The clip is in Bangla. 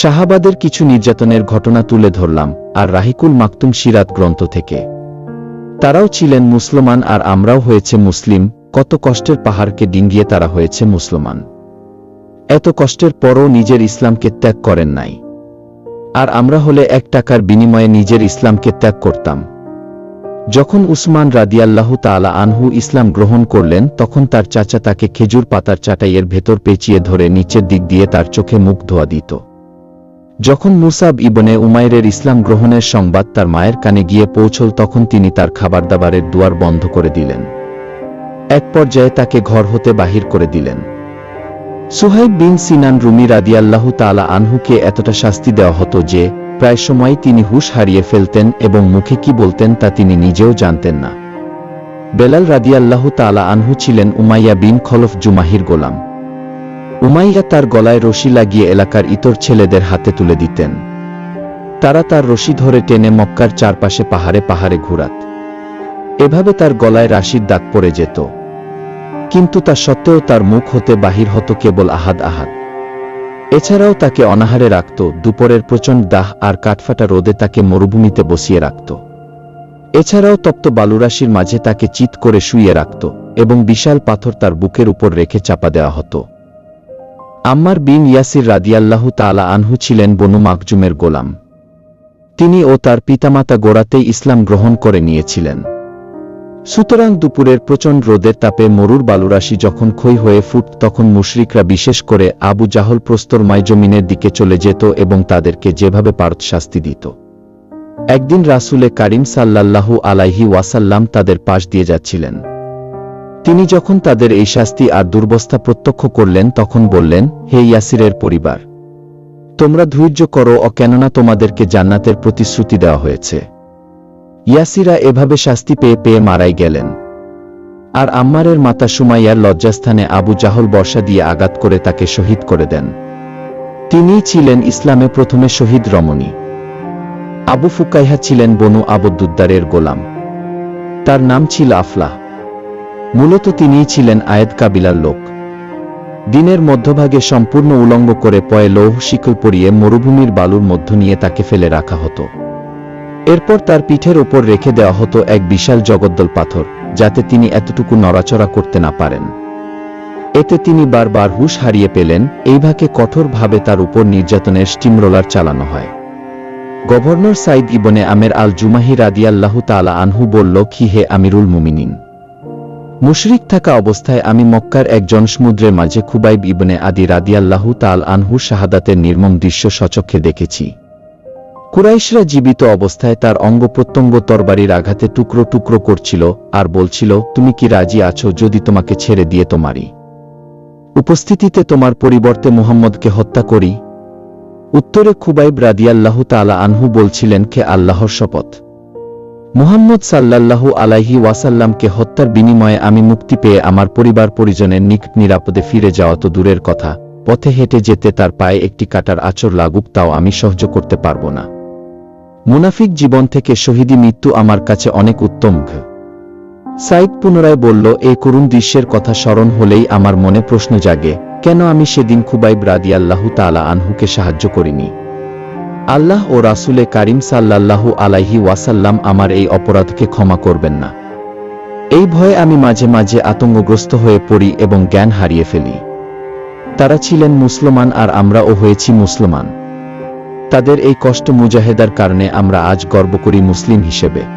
শাহাবাদের কিছু নির্যাতনের ঘটনা তুলে ধরলাম, আর রাহিকুল মাকতুম সিরাত গ্রন্থ থেকে। তারাও ছিলেন মুসলমান আর আমরাও হয়েছে মুসলিম, কত কষ্টের পাহাড়কে ডিঙ্গিয়ে তারা হয়েছে মুসলমান। এত কষ্টের পরও নিজের ইসলামকে ত্যাগ করেন নাই। আর আমরা হলে এক টাকার বিনিময়ে নিজের ইসলামকে ত্যাগ করতাম। যখন উসমান রাদিয়াল্লাহু তাআলা আনহু ইসলাম গ্রহণ করলেন, তখন তার চাচা তাকে খেজুর পাতার চাটাইয়ের ভেতর পেঁচিয়ে ধরে নিচের দিক দিয়ে তার চোখে মুখ ধোয়া দিত। যখন মুসাব ইবনে উমাইরের ইসলাম গ্রহণের সংবাদ তার মায়ের কানে গিয়ে পৌঁছল, তখন তিনি তার খাবার দাবারের দুয়ার বন্ধ করে দিলেন। এক পর্যায়ে তাকে ঘর হতে বাহির করে দিলেন। সুহাইব বিন সিনান রুমি রাদিয়াল্লাহু তাআলা আনহুকে এতটা শাস্তি দেওয়া হতো যে, প্রায় সময় তিনি হুশ হারিয়ে ফেলতেন এবং মুখে কি বলতেন তা তিনি নিজেও জানতেন না। বেলাল রাদিয়াল্লাহু তাআলা আনহু ছিলেন উমাইয়া বিন খলফ জুমাহির গোলাম। উমাইয়া তার গলায় রশি লাগিয়ে এলাকার ইতর ছেলেদের হাতে তুলে দিতেন। তারা তার রশি ধরে টেনে মক্কার চারপাশে পাহাড়ে পাহাড়ে ঘুরাত। এভাবে তার গলায় রাশির দাগ পড়ে যেত। কিন্তু তা সত্ত্বেও তার মুখ হতে বাহির হতো কেবল আহাদ আহাদ। এছাড়াও তাকে অনাহারে রাখত, দুপুরের প্রচণ্ড দাহ আর কাঠফাটা রোদে তাকে মরুভূমিতে বসিয়ে রাখত। এছাড়াও তপ্ত বালুরাশির মাঝে তাকে চিত করে শুইয়ে রাখত এবং বিশাল পাথর তার বুকের উপর রেখে চাপা দেওয়া হতো। আম্মার বিন ইয়াসির রাদিয়াল্লাহু তাআলা আনহু ছিলেন বনু মাকজুমের গোলাম। তিনি ও তার পিতামাতা গোড়াতেই ইসলাম গ্রহণ করে নিয়েছিলেন। সুতরাং দুপুরের প্রচণ্ড রোদের তাপে মরুর বালুরাশি যখন ক্ষয় হয়ে ফুট, তখন মুশরিকরা বিশেষ করে আবু জাহল প্রস্তরময় জমিনের দিকে চলে যেত এবং তাদেরকে যেভাবে পারত শাস্তি দিত। একদিন রাসুলে কারিম সাল্লাল্লাহু আলাইহি ওয়াসাল্লাম তাদের পাশ দিয়ে যাচ্ছিলেন। তিনি যখন তাদের এই শাস্তি আর দুর্বস্থা প্রত্যক্ষ করলেন, তখন বললেন, হে ইয়াসিরের পরিবার, তোমরা ধৈর্য করো ও কেননা তোমাদেরকে জান্নাতের প্রতিশ্রুতি দেওয়া হয়েছে। ইয়াসিরা এভাবে শাস্তি পেয়ে পেয়ে মারাই গেলেন। আর আম্মারের মাতা সুমাইয়ার লজ্জাস্থানে আবু জাহল বর্ষা দিয়ে আঘাত করে তাকে শহীদ করে দেন। তিনিই ছিলেন ইসলামে প্রথমে শহীদ রমণী। আবু ফুকাইহা ছিলেন বনু আবদ্দুদ্দারের গোলাম। তার নাম ছিল আফলাহ। মূলত তিনিই ছিলেন আয়েদ কাবিলার লোক। দিনের মধ্যভাগে সম্পূর্ণ উলঙ্গ করে পয়ে লৌহ শিকল পরিয়ে মরুভূমির বালুর মধ্য নিয়ে তাকে ফেলে রাখা হতো। এরপর তার পিঠের ওপর রেখে দেওয়া হতো এক বিশাল জগদ্দল পাথর, যাতে তিনি এতটুকু নড়াচড়া করতে না পারেন। এতে তিনি বারবার হুশ হারিয়ে পেলেন এইভাবে কঠোরভাবে তার উপর নির্যাতনের স্টিমরোলার চালানো হয়। গভর্নর সাইদ ইবনে আমের আল জুমাহি রাদিয়াল্লাহু তালা আনহু বলল, কি হে আমিরুল মুমিনিন? মুশরিক থাকা অবস্থায় আমি মক্কার একজন সমুদ্রের মাঝে খুবাইব ইবনে আদি রাদিয়াল্লাহু তাল আনহু শাহাদাতের নির্মম দৃশ্য সচক্ষে দেখেছি। কুরাইশরা জীবিত অবস্থায় তার অঙ্গ প্রত্যঙ্গ তরবারির আঘাতে টুকরো টুকরো করছিল আর বলছিল, তুমি কি রাজি আছো যদি তোমাকে ছেড়ে দিয়ে তোমারই উপস্থিতিতে তোমার পরিবর্তে মুহাম্মদকে হত্যা করি? উত্তরে খুবাইব রাদিয়াল্লাহু তালা আনহু বলছিলেন, কে আল্লাহর শপথ? মুহাম্মদ সাল্লাল্লাহু আলাইহি ওয়াসাল্লামকে হত্যার বিনিময়ে আমি মুক্তি পেয়ে আমার পরিবার পরিজনের নিকট নিরাপদে ফিরে যাওয়া তো দূরের কথা। পথে হেঁটে যেতে তার পায়ে একটি কাটার আচর লাগুক, তাও আমি সহ্য করতে পারব না। মুনাফিক জীবন থেকে শহীদি মৃত্যু আমার কাছে অনেক উত্তম সাইদ পুনরায় বলল এই করুণ দৃশ্যের কথা স্মরণ হলেই আমার মনে প্রশ্ন জাগে, কেন আমি সেদিন খুবাইব রাদিয়াল্লাহু তালা আনহুকে সাহায্য করিনি? আল্লাহ ও রাসুলে কারিম সাল্লাল্লাহু আলাইহি ওয়াসাল্লাম আমার এই অপরাধকে ক্ষমা করবেন না। এই ভয়ে আমি মাঝে মাঝে আতঙ্কগ্রস্ত হয়ে পড়ি এবং জ্ঞান হারিয়ে ফেলি। তারা ছিলেন মুসলমান আর আমরাও হয়েছি মুসলমান। তাদের এই কষ্ট মুজাহেদার কারণে আমরা আজ গর্ব করি মুসলিম হিসেবে।